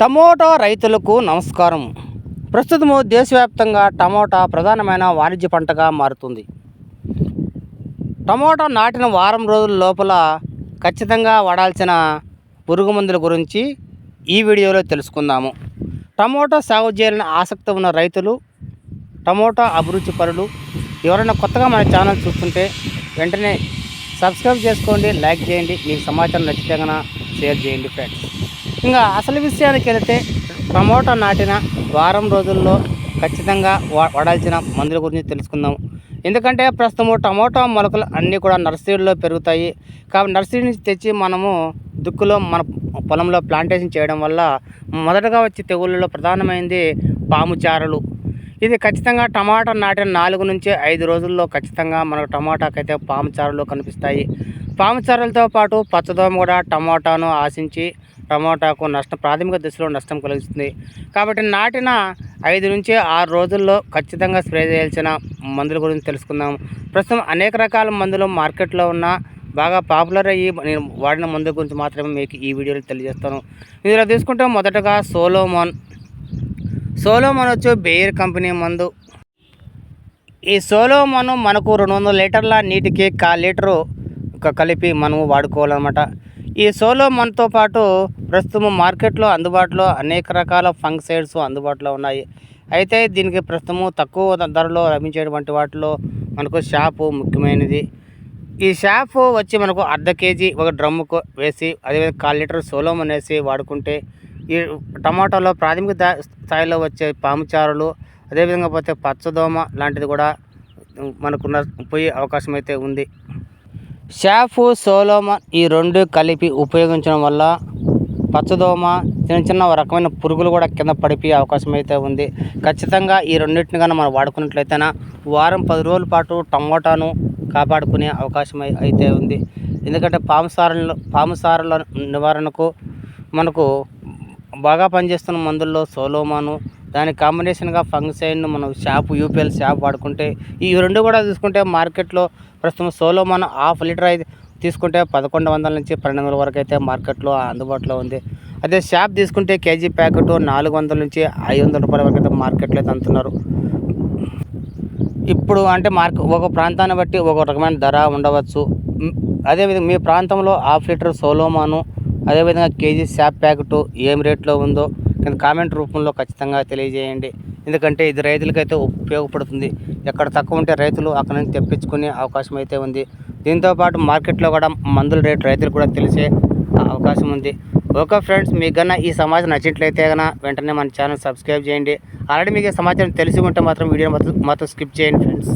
Tomato రైతులకు నమస్కారం. ప్రస్తుతము దేశవ్యాప్తంగా టమోటా ప్రధానమైన వాణిజ్య పంటగా మారుతుంది. టమోటా నాటిన వారం రోజుల లోపల ఖచ్చితంగా వాడాల్సిన పురుగు మందుల గురించి ఈ వీడియోలో తెలుసుకుందాము. టమోటా సాగు చేయాలని ఆసక్తి ఉన్న రైతులు టమోటా అభిరుచి పరులు ఎవరైనా కొత్తగా మన ఛానల్ చూస్తుంటే వెంటనే సబ్స్క్రైబ్ చేసుకోండి లైక్ చేయండి. మీకు సమాచారం నచ్చితే కనుక షేర్ చేయండి ఫ్రెండ్స్. ఇంకా అసలు విషయానికి వెళితే టమోటా నాటిన వారం రోజుల్లో ఖచ్చితంగా వా- వాడాల్సిన మందుల గురించి తెలుసుకుందాం. ఎందుకంటే ప్రస్తుతము టమోటా మొలకలు అన్నీ కూడా నర్సరీలో పెరుగుతాయి. కాబట్టి నర్సరీ నుంచి తెచ్చి మనము దుక్కులో మన పొలంలో ప్లాంటేషన్ చేయడం వల్ల మొదటగా వచ్చే తెగుళ్ళలో ప్రధానమైనది పాము చారలు ఇది ఖచ్చితంగా టమాటా నాటిన నాలుగు నుంచి ఐదు రోజుల్లో ఖచ్చితంగా మనకు టమాటాకైతే పాము చారలు కనిపిస్తాయి. పాముచారలతో పాటు పచ్చదోమ కూడా టమోటాను ఆశించి టమోటాకు నష్టం ప్రాథమిక దశలో నష్టం కలిగిస్తుంది. కాబట్టి నాటిన ఐదు నుంచి ఆరు రోజుల్లో ఖచ్చితంగా స్ప్రే చేయాల్సిన మందుల గురించి తెలుసుకుందాం. ప్రస్తుతం అనేక రకాల మందులు మార్కెట్లో ఉన్న బాగా పాపులర్ అయ్యి నేను వాడిన మందుల గురించి మాత్రమే మీకు ఈ వీడియోలో తెలియజేస్తాను. ఇందులో తీసుకుంటే మొదటగా సోలోమోన్. సోలోమోన్ వచ్చి బేయర్ కంపెనీ మందు. ఈ సోలోమోన్ మనకు రెండు వందల లీటర్ల నీటికి కా లీటరు కలిపి మనము వాడుకోవాలన్నమాట. ఈ సోలోమాన్తో పాటు ప్రస్తుతం మార్కెట్లో అందుబాటులో అనేక రకాల ఫంగ్సైడ్స్ అందుబాటులో ఉన్నాయి. అయితే దీనికి ప్రస్తుతము తక్కువ ధరలో లభించేటువంటి వాటిలో మనకు షాపు ముఖ్యమైనది. ఈ షాపు వచ్చి మనకు అర్ధ కేజీ ఒక డ్రమ్ముకు వేసి అదేవిధంగా కాల్ లీటర్ సోలోమన్ వేసి వాడుకుంటే ఈ టమాటాలో ప్రాథమిక స్థాయిలో వచ్చే పాముచారులు అదేవిధంగా పోతే పచ్చదోమ లాంటిది కూడా మనకున్న పోయే అవకాశం అయితే ఉంది. షాఫ్ సోలోమన్ ఈ రెండు కలిపి ఉపయోగించడం వల్ల పచ్చదోమ చిన్న చిన్న రకమైన పురుగులు కూడా కింద పడిపోయే అవకాశం అయితే ఉంది. ఖచ్చితంగా ఈ రెండింటిని కానీ మనం వాడుకున్నట్లయితేనా వారం పది రోజుల పాటు టమోటాను కాపాడుకునే అవకాశం అయితే ఉంది. ఎందుకంటే పాము సారలు పాము సారల నివారణకు మనకు బాగా పనిచేస్తున్న మందుల్లో సోలోమాను దాని కాంబినేషన్గా ఫంగసైడ్ను మనం షాప్ యూపీఎల్ షాప్ వాడుకుంటే ఈ రెండు కూడా తీసుకుంటే మార్కెట్లో ప్రస్తుతం సోలో మనం హాఫ్ లీటర్ అయితే తీసుకుంటే పదకొండు వందల నుంచి పన్నెండు వందల వరకు అయితే మార్కెట్లో అందుబాటులో ఉంది. అదే షాప్ తీసుకుంటే కేజీ ప్యాకెట్ నాలుగు వందల నుంచి ఐదు వందల రూపాయల వరకు అయితే మార్కెట్లో అయితే అమ్ముతున్నారు ఇప్పుడు అంటే మార్కెట్ ఒక ప్రాంతాన్ని బట్టి ఒక రకమైన ధర ఉండవచ్చు. అదేవిధంగా మీ ప్రాంతంలో హాఫ్ లీటర్ సోలోమాను అదేవిధంగా కేజీ షాప్ ప్యాకెట్ ఏం రేట్లో ఉందో కింద కామెంట్ రూపంలో ఖచ్చితంగా తెలియజేయండి. ఎందుకంటే ఇది రైతులకైతే ఉపయోగపడుతుంది. ఎక్కడ తక్కువ ఉంటే రైతులు అక్కడ నుంచి తెప్పించుకునే అవకాశం అయితే ఉంది. దీంతోపాటు మార్కెట్లో కూడా మందుల రేటు రైతులు కూడా తెలిసే అవకాశం ఉంది. ఓకే ఫ్రెండ్స్ మీకు కన్నా ఈ సమాచారం నచ్చినట్లయితే కన్నా వెంటనే మన ఛానల్ సబ్స్క్రైబ్ చేయండి. ఆల్రెడీ మీకు సమాచారం తెలిసి ఉంటే మాత్రం వీడియో మాత్రం మాత్రం స్కిప్ చేయండి ఫ్రెండ్స్.